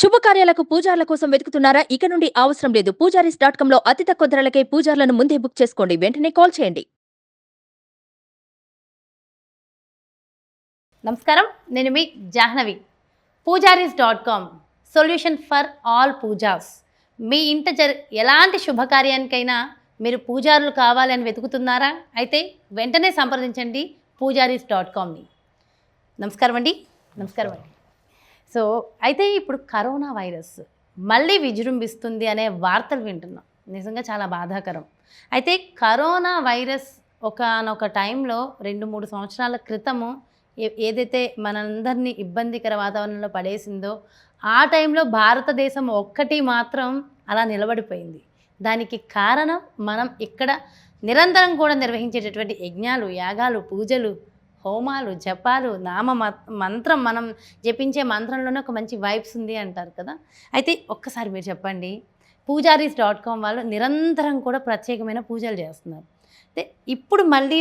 శుభకార్యాలకు పూజార్ల కోసం వెతుకుతున్నారా? ఇక నుండి అవసరం లేదు. పూజారీస్ డాట్ కాంలో అతి తక్కువ ధరలకే పూజార్లను ముందే బుక్ చేసుకోండి. వెంటనే కాల్ చేయండి. నమస్కారం. నేను మీ Jahnavi. Poojaris dot com solution for all pujas. మీ ఇంట జరి ఎలాంటి శుభకార్యానికైనా మీరు పూజారులు కావాలని వెతుకుతున్నారా? అయితే వెంటనే సంప్రదించండి పూజారీస్ డాట్ కామ్ని. నమస్కారం అండి నమస్కారం అండి సో అయితే ఇప్పుడు కరోనా వైరస్ మళ్ళీ విజృంభిస్తుంది అనే వార్తలు వింటున్నాం. నిజంగా చాలా బాధాకరం. అయితే కరోనా వైరస్ ఒకనొక టైంలో రెండు మూడు సంవత్సరాల క్రితము ఏ- ఏదైతే మనందరినీ ఇబ్బందికర వాతావరణంలో పడేసిందో ఆ టైంలో భారతదేశం ఒక్కటి మాత్రం అలా నిలబడిపోయింది. దానికి కారణం మనం ఇక్కడ నిరంతరం కూడా నిర్వహించేటటువంటి యజ్ఞాలు యాగాలు పూజలు హోమాలు జపాలు నామ మంత్రం మనం జపించే మంత్రంలోనే ఒక మంచి వైబ్స్ ఉంది అంటారు కదా. అయితే ఒక్కసారి మీరు చెప్పండి పూజారీస్ డాట్ కామ్ వాళ్ళు నిరంతరం కూడా ప్రత్యేకమైన పూజలు చేస్తున్నారు. అయితే ఇప్పుడు మళ్ళీ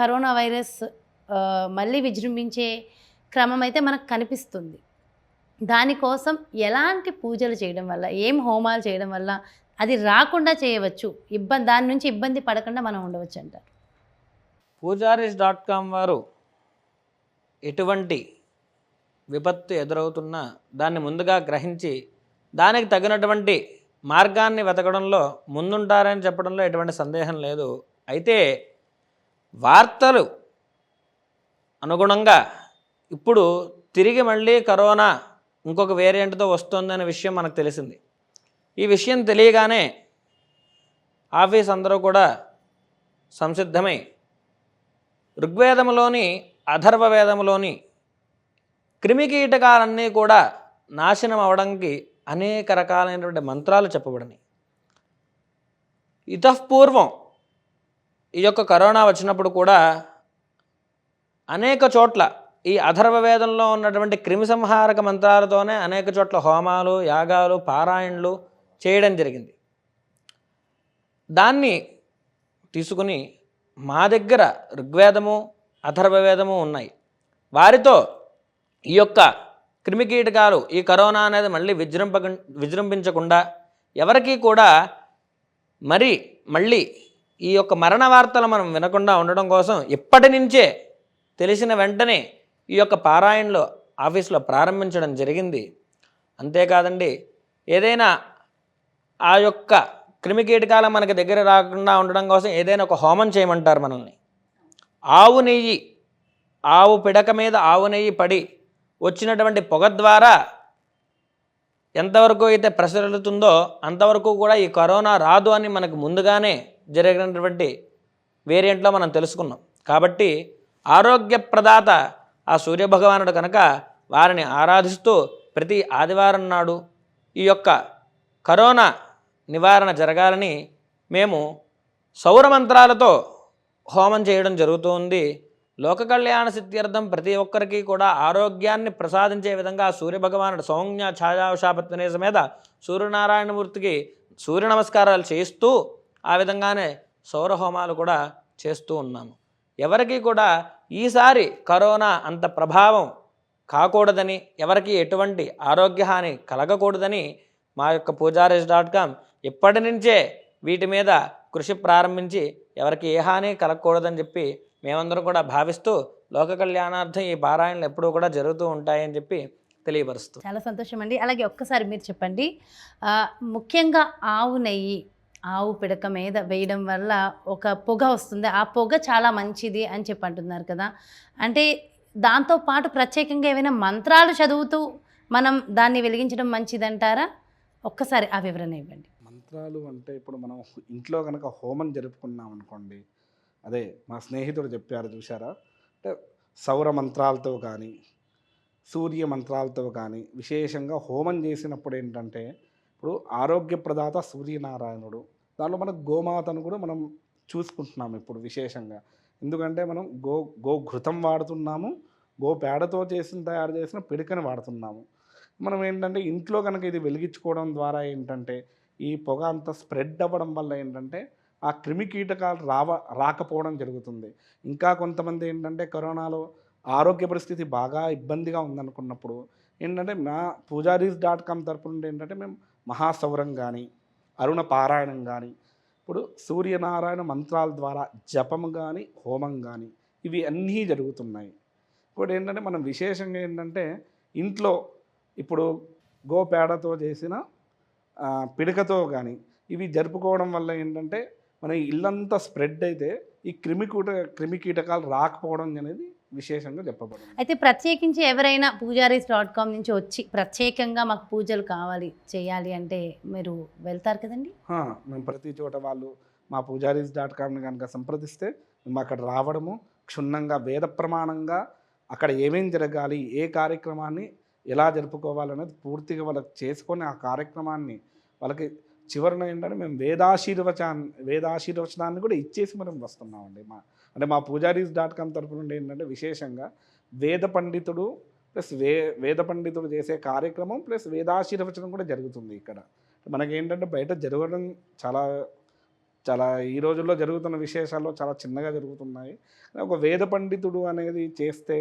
కరోనా వైరస్ మళ్ళీ విజృంభించే క్రమం అయితే మనకు కనిపిస్తుంది. దానికోసం ఎలాంటి పూజలు చేయడం వల్ల ఏం హోమాలు చేయడం వల్ల అది రాకుండా చేయవచ్చు ఇబ్బంది దాని నుంచి ఇబ్బంది పడకుండా మనం ఉండవచ్చు అంటారు? పూజారీస్ డాట్ కామ్ వారు ఎటువంటి విపత్తు ఎదురవుతున్నా దాన్ని ముందుగా గ్రహించి దానికి తగినటువంటి మార్గాన్ని వెతకడంలో ముందుంటారని చెప్పడంలో ఎటువంటి సందేహం లేదు. అయితే వార్తలు అనుగుణంగా ఇప్పుడు తిరిగి మళ్ళీ కరోనా ఇంకొక వేరియంట్తో వస్తుందనే విషయం మనకు తెలిసింది. ఈ విషయం తెలియగానే ఆఫీస్ అందరూ కూడా సంసిద్ధమై ఋగ్వేదంలోని అథర్వవేదంలోని క్రిమికీటకాలన్నీ కూడా నాశనం అవడానికి అనేక రకాలైనటువంటి మంత్రాలు చెప్పబడినాయి ఇతఃపూర్వం ఈ యొక్క కరోనా వచ్చినప్పుడు కూడా అనేక చోట్ల ఈ అథర్వవేదంలో ఉన్నటువంటి క్రిమిసంహారక మంత్రాలతోనే అనేక చోట్ల హోమాలు యాగాలు పారాయణలు చేయడం జరిగింది. దాన్ని తీసుకుని మా దగ్గర ఋగ్వేదము అథర్వవేదము ఉన్నాయి. వారితో ఈ యొక్క క్రిమికీటకాలు ఈ కరోనా అనేది మళ్ళీ విజృంప విజృంభించకుండా ఎవరికీ కూడా మరి మళ్ళీ ఈ యొక్క మరణ వార్తలు మనం వినకుండా ఉండడం కోసం ఇప్పటి నుంచే తెలిసిన వెంటనే ఈ యొక్క పారాయణలో ఆఫీస్లో ప్రారంభించడం జరిగింది. అంతేకాదండి ఏదైనా ఆ యొక్క క్రిమికీటకాలు మనకి దగ్గర రాకుండా ఉండడం కోసం ఏదైనా ఒక హోమం చేయమంటారు మనల్ని. ఆవు నెయ్యి ఆవు పిడక మీద ఆవు నెయ్యి పడి వచ్చినటువంటి పొగ ద్వారా ఎంతవరకు అయితే ప్రసరుతుందో అంతవరకు కూడా ఈ కరోనా రాదు అని మనకు ముందుగానే జరిగినటువంటి వేరియంట్లో మనం తెలుసుకున్నాం. కాబట్టి ఆరోగ్య ప్రదాత ఆ సూర్యభగవానుడు కనుక వారిని ఆరాధిస్తూ ప్రతి ఆదివారం నాడు ఈ యొక్క కరోనా నివారణ జరగాలని మేము సౌర మంత్రాలతో హోమం చేయడం జరుగుతుంది. లోక కళ్యాణ సిద్ధ్యర్థం ప్రతి ఒక్కరికి కూడా ఆరోగ్యాన్ని ప్రసాదించే విధంగా సూర్యభగవానుడు సౌజ్ఞ ఛాయావశాపత్వనే సమేత సూర్యనారాయణమూర్తికి సూర్య నమస్కారాలు చేస్తూ ఆ విధంగానే సౌర హోమాలు కూడా చేస్తూ ఉన్నాము. ఎవరికి కూడా ఈసారి కరోనా అంత ప్రభావం కాకూడదని ఎవరికి ఎటువంటి ఆరోగ్య హాని కలగకూడదని మా యొక్క పూజారీస్ డాట్ కామ్ ఇప్పటి నుంచే వీటి మీద కృషి ప్రారంభించి ఎవరికి ఏ హాని కలగకూడదని చెప్పి మేమందరం కూడా భావిస్తూ లోక కళ్యాణార్థం ఈ పారాయణలు ఎప్పుడూ కూడా జరుగుతూ ఉంటాయని చెప్పి తెలియపరుస్తూ. చాలా సంతోషం అండి అలాగే ఒక్కసారి మీరు చెప్పండి. ముఖ్యంగా ఆవు నెయ్యి ఆవు పిడక మీద వేయడం వల్ల ఒక పొగ వస్తుంది. ఆ పొగ చాలా మంచిది అని చెప్పి అంటున్నారు కదా. అంటే దాంతో పాటు ప్రత్యేకంగా ఏమైనా మంత్రాలు చదువుతూ మనం దాన్ని వెలిగించడం మంచిదంటారా? ఒక్కసారి ఆ వివరణ ఇవ్వండి. మంత్రాలు అంటే ఇప్పుడు మనం ఇంట్లో కనుక హోమం జరుపుకున్నాం అనుకోండి అదే మా స్నేహితుడు చెప్పారు చూసారా అంటే సౌర మంత్రాలతో కానీ సూర్య మంత్రాలతో కానీ విశేషంగా హోమం చేసినప్పుడు ఏంటంటే ఇప్పుడు ఆరోగ్యప్రదాత సూర్యనారాయణుడు దానిలో మనం గోమాతను కూడా మనం చూసుకుంటున్నాము ఇప్పుడు విశేషంగా. ఎందుకంటే మనం గో గో ఘృతం వాడుతున్నాము గో పేడతో చేసిన తయారు చేసిన పిడికని వాడుతున్నాము. మనం ఏంటంటే ఇంట్లో కనుక ఇది వెలిగించుకోవడం ద్వారా ఏంటంటే ఈ పొగ అంతా స్ప్రెడ్ అవ్వడం వల్ల ఏంటంటే ఆ క్రిమి కీటకాలు రావ రాకపోవడం జరుగుతుంది. ఇంకా కొంతమంది ఏంటంటే కరోనాలో ఆరోగ్య పరిస్థితి బాగా ఇబ్బందిగా ఉందనుకున్నప్పుడు ఏంటంటే మా పూజారీస్ డాట్ కామ్ తరపు నుండి ఏంటంటే మేము మహాసౌరం కానీ అరుణ పారాయణం కానీ ఇప్పుడు సూర్యనారాయణ మంత్రాల ద్వారా జపం కానీ హోమం కానీ ఇవి అన్నీ జరుగుతున్నాయి. ఇప్పుడు ఏంటంటే మనం విశేషంగా ఏంటంటే ఇంట్లో ఇప్పుడు గోపేడతో చేసిన పిడకతో కానీ ఇవి జరుపుకోవడం వల్ల ఏంటంటే మన ఇల్లంతా స్ప్రెడ్ అయితే ఈ క్రిమికూట క్రిమి కీటకాలు రాకపోవడం అనేది విశేషంగా చెప్పబడింది. అయితే ప్రత్యేకించి ఎవరైనా పూజారీస్ డాట్ కామ్ నుంచి వచ్చి ప్రత్యేకంగా మాకు పూజలు కావాలి చేయాలి అంటే మీరు వెళ్తారు కదండి? మేము ప్రతి చోట వాళ్ళు మా పూజారీస్ డాట్ కామ్ని కనుక సంప్రదిస్తే మేము అక్కడ రావడము క్షుణ్ణంగా వేద ప్రమాణంగా అక్కడ ఏమేం జరగాలి ఏ కార్యక్రమాన్ని ఎలా జరుపుకోవాలనేది పూర్తిగా వాళ్ళకి చేసుకొని ఆ కార్యక్రమాన్ని వాళ్ళకి చివరిన ఏంటంటే మేము వేదాశీర్వచాన్ని వేదాశీర్వచనాన్ని కూడా ఇచ్చేసి మనం వస్తున్నామండి. మా అంటే మా పూజారీస్ డాట్ కామ్ తరపు నుండి ఏంటంటే విశేషంగా వేద పండితుడు ప్లస్ వే వేద పండితుడు చేసే కార్యక్రమం ప్లస్ వేదాశీర్వచనం కూడా జరుగుతుంది ఇక్కడ. మనకేంటంటే బయట జరగడం చాలా చాలా ఈ రోజుల్లో జరుగుతున్న విశేషాల్లో చాలా చిన్నగా జరుగుతున్నాయి. ఒక వేద పండితుడు అనేది చేస్తే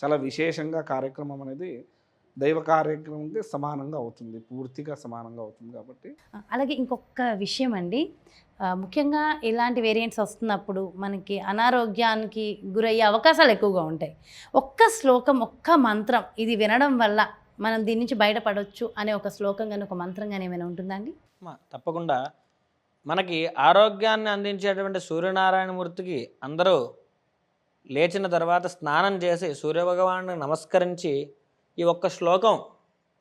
చాలా విశేషంగా కార్యక్రమం అనేది దైవ కార్యక్రమంకి సమానంగా అవుతుంది పూర్తిగా సమానంగా అవుతుంది కాబట్టి. అలాగే ఇంకొక విషయం అండి. ముఖ్యంగా ఇలాంటి వేరియంట్స్ వస్తున్నప్పుడు మనకి అనారోగ్యానికి గురయ్యే అవకాశాలు ఎక్కువగా ఉంటాయి. ఒక్క శ్లోకం ఒక్క మంత్రం ఇది వినడం వల్ల మనం దీని నుంచి బయటపడవచ్చు అనే ఒక శ్లోకం కానీ ఒక మంత్రం కానీ ఏమైనా ఉంటుందా అండి? అమ్మా, తప్పకుండా. మనకి ఆరోగ్యాన్ని అందించేటువంటి సూర్యనారాయణమూర్తికి అందరూ లేచిన తర్వాత స్నానం చేసి సూర్యభగవాను నమస్కరించి ఈ ఒక్క శ్లోకం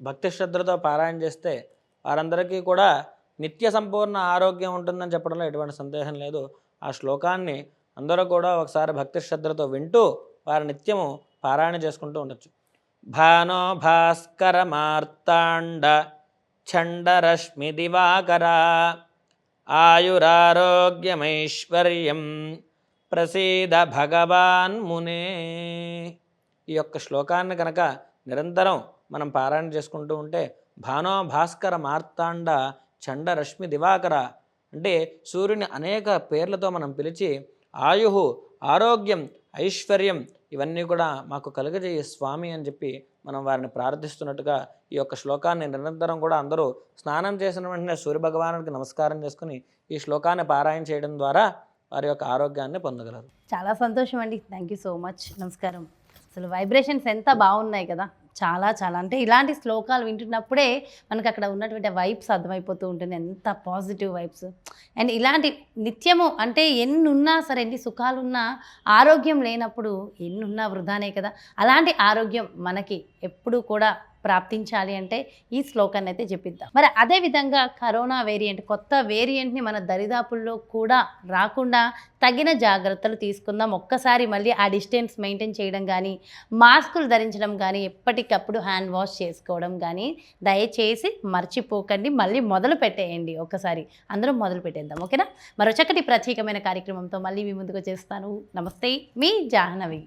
భక్తి శ్రద్ధలతో పారాయణ చేస్తే వారందరికీ కూడా నిత్య సంపూర్ణ ఆరోగ్యం ఉంటుందని చెప్పడంలో ఎటువంటి సందేహం లేదు. ఆ శ్లోకాన్ని అందరూ కూడా ఒకసారి భక్తి శ్రద్ధలతో వింటూ వారి నిత్యము పారాయణ చేసుకుంటూ ఉండొచ్చు. భానో భాస్కర మార్తాండ ఛండరశ్మి దివాకర ఆయురారోగ్యమైశ్వర్యం ప్రసీద భగవాన్ మునే. ఈ యొక్క శ్లోకాన్ని కనుక నిరంతరం మనం పారాయణ చేసుకుంటూ ఉంటే భానో భాస్కర మార్తాండ చండ రశ్మి దివాకర అంటే సూర్యుని అనేక పేర్లతో మనం పిలిచి ఆయు ఆరోగ్యం ఐశ్వర్యం ఇవన్నీ కూడా మాకు కలుగజేయ స్వామి అని చెప్పి మనం వారిని ప్రార్థిస్తున్నట్టుగా ఈ యొక్క శ్లోకాన్ని నిరంతరం కూడా అందరూ స్నానం చేసిన వెంటనే సూర్యభగవానుడికి నమస్కారం చేసుకుని ఈ శ్లోకాన్ని పారాయణ చేయడం ద్వారా వారి యొక్క ఆరోగ్యాన్ని పొందగలరు. చాలా సంతోషం అండి థ్యాంక్ యూ సో మచ్ నమస్కారం. అసలు వైబ్రేషన్స్ ఎంత బాగున్నాయి కదా. చాలా చాలా. అంటే ఇలాంటి శ్లోకాలు వింటున్నప్పుడే మనకు అక్కడ ఉన్నటువంటి వైబ్స్ అర్థమైపోతూ ఉంటుంది. ఎంత పాజిటివ్ వైబ్స్ అండ్ ఇలాంటి నిత్యము అంటే ఎన్ని ఉన్నా సరే ఎన్ని సుఖాలున్నా ఆరోగ్యం లేనప్పుడు ఎన్ని ఉన్నా వృధానే కదా. అలాంటి ఆరోగ్యం మనకి ఎప్పుడూ కూడా ప్రాప్తించాలి అంటే ఈ శ్లోకాన్ని అయితే చెప్పిద్దాం. మరి అదే విధంగా కరోనా వేరియంట్ కొత్త వేరియంట్ని మన దరిదాపుల్లో కూడా రాకుండా తగిన జాగ్రత్తలు తీసుకుందాం. ఒక్కసారి మళ్ళీ ఆ డిస్టెన్స్ మెయింటైన్ చేయడం కానీ మాస్కులు ధరించడం కానీ ఎప్పటికప్పుడు హ్యాండ్ వాష్ చేసుకోవడం కానీ దయచేసి మర్చిపోకండి. మళ్ళీ మొదలు పెట్టేయండి ఒక్కసారి. అందరం మొదలు పెట్టేద్దాం ఓకేనా? మరో చక్కటి ప్రత్యేకమైన కార్యక్రమంతో మళ్ళీ మీ ముందుకు చేస్తాను నమస్తే మీ జాహ్నవి.